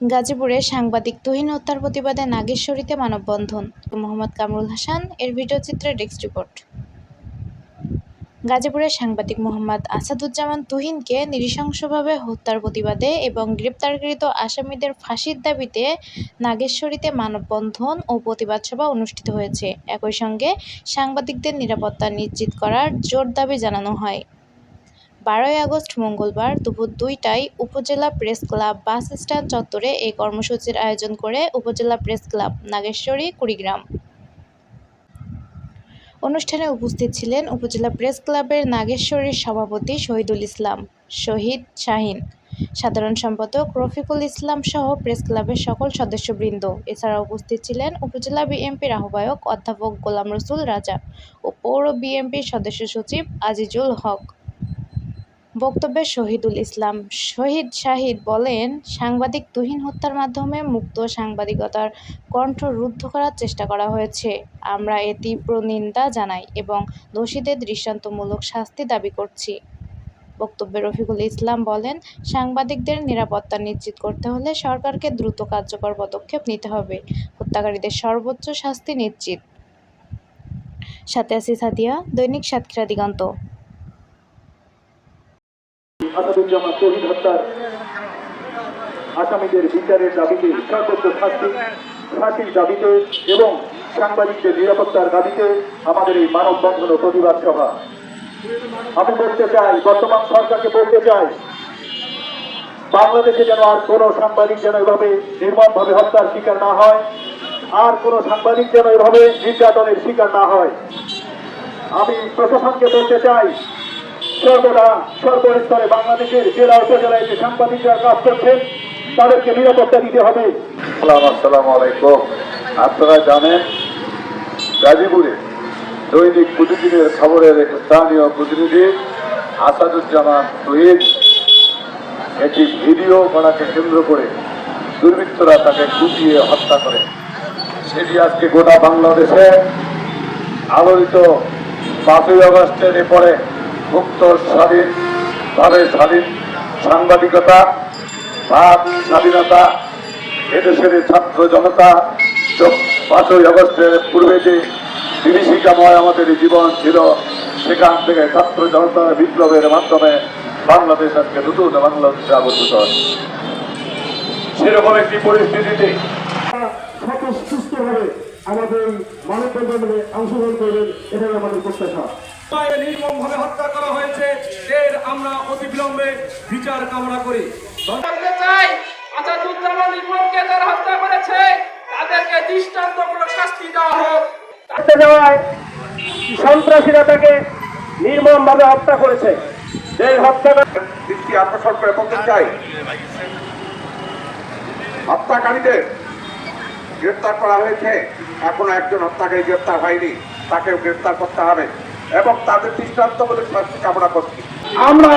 গাজীপুরে সাংবাদিক তুহিন হত্যার প্রতিবাদে নাগেশ্বরীতে মানববন্ধন। মোহাম্মদ কামরুল হাসান, এর ভিডিওচিত্রে ডেস্ক রিপোর্ট। গাজীপুরের সাংবাদিক মোহাম্মদ আসাদুজ্জামান তুহিনকে নৃশংসভাবে হত্যার প্রতিবাদে এবং গ্রেপ্তারকৃত আসামিদের ফাঁসির দাবিতে নাগেশ্বরীতে মানববন্ধন ও প্রতিবাদ সভা অনুষ্ঠিত হয়েছে। একই সঙ্গে সাংবাদিকদের নিরাপত্তা নিশ্চিত করার জোর দাবি জানানো হয়। বারোই আগস্ট মঙ্গলবার দুপুর দুইটায় উপজেলা প্রেস ক্লাব বাস স্ট্যান্ড চত্বরে এই কর্মসূচির আয়োজন করে উপজেলা প্রেস ক্লাব নাগেশ্বরী, কুড়িগ্রাম। অনুষ্ঠানে উপস্থিত ছিলেন উপজেলা প্রেস ক্লাবের নাগেশ্বরীর সভাপতি শহীদুল ইসলাম, শহীদ শাহিন, সাধারণ সম্পাদক রফিকুল ইসলাম সহ প্রেস ক্লাবের সকল সদস্যবৃন্দ। এছাড়া উপস্থিত ছিলেন উপজেলা বিএনপির আহ্বায়ক অধ্যাপক গোলাম রসুল রাজা ও পৌর বিএনপির সদস্য সচিব আজিজুল হক। বক্তব্যে শহীদুল ইসলাম শহীদ শাহিদ বলেন, সাংবাদিক তুহিন হত্যার মাধ্যমে মুক্ত সাংবাদিকতার কণ্ঠ রুদ্ধ করার চেষ্টা করা হয়েছে। আমরা এ তীব্র নিন্দা জানাই এবং দোষীদের দৃষ্টান্তমূলক শাস্তি দাবি করছি। বক্তব্যে রফিকুল ইসলাম বলেন, সাংবাদিকদের নিরাপত্তা নিশ্চিত করতে হলে সরকারকে দ্রুত কার্যকর পদক্ষেপ নিতে হবে। হত্যাকারীদের সর্বোচ্চ শাস্তি নিশ্চিত। সাথে আছি সাদিয়া, দৈনিক সাতক্ষীরা দিগন্ত। আসাদুজ্জামান শহীদ হত্যার আসামিদের বিচারের দাবিতে সর্বোচ্চ শাস্তি, ফাঁসির দাবিতে এবং সাংবাদিকদের নিরাপত্তার দাবিতে আমাদের এই মানববন্ধন প্রতিবাদ সভা। আমি বলতে চাই, বর্তমান সরকারকে বলতে চাই, বাংলাদেশে যেন আর কোনো সাংবাদিক যেন এভাবে নির্মমভাবে হত্যার শিকার না হয়, আর কোনো সাংবাদিক যেন এভাবে নির্যাতনের শিকার না হয়। আমি প্রশাসনকে বলতে চাই সর্বদা সর্বস্তরে বাংলাদেশের জেলা উপজেলায় যে সাংবাদিকরা কাজ করছেন, তাদেরকে নিরাপত্তা দিতে হবে। সালাম, আসসালামু আলাইকুম। আপনারা জানেন, গাজীপুরে দৈনিক প্রতিদিনের খবরের স্থানীয় প্রতিনিধি আসাদুজ্জামান শহীদ একটি ভিডিও করাকে কেন্দ্র করে দুর্বৃত্তরা তাকে কুপিয়ে হত্যা করে। সেটি আজকে গোটা বাংলাদেশে আলোড়িত পাঁচই আগস্টের এরপরে মুক্ত স্বাধীনভাবে স্বাধীন সাংবাদিকতা, ভাব, স্বাধীনতা, এদেশের ছাত্র জনতা পাঁচই আগস্টের পূর্বে যে বিভীষিকাময় আমাদের জীবন ছিল, সেখান থেকে ছাত্র জনতার বিপ্লবের মাধ্যমে বাংলাদেশ আজকে নতুন বাংলাদেশে আবদ্ধ হচ্ছে। সেরকম একটি পরিস্থিতিতে সুস্থভাবে আমাদের মানববন্ধনে অংশগ্রহণ করবেন এটাই আমাদের প্রত্যাশা নির্মমভাবে হত্যা করা হয়েছে এর আমরা অতি বিলম্বে বিচার কামনা করি। চাই আসাদুজ্জামান ইমনকে যারা হত্যা করেছে তাদেরকে দৃষ্টান্তমূলক শাস্তি দেওয়া হোক। করতে যাওয়ায় সন্ত্রাসীরা তাকে নির্মম ভাবে হত্যা করেছে। এই হত্যা দৃষ্টি আকর্ষণ করে বলতে চাই হত্যাকারীদের গ্রেপ্তার করা হয়েছে। এখনও একজন হত্যাকারী গ্রেপ্তার হয়নি। তাকেও গ্রেপ্তার করতে হবে এবং তাদের দৃষ্টান্তমূলক শাস্তি কামনা করছি। আমরা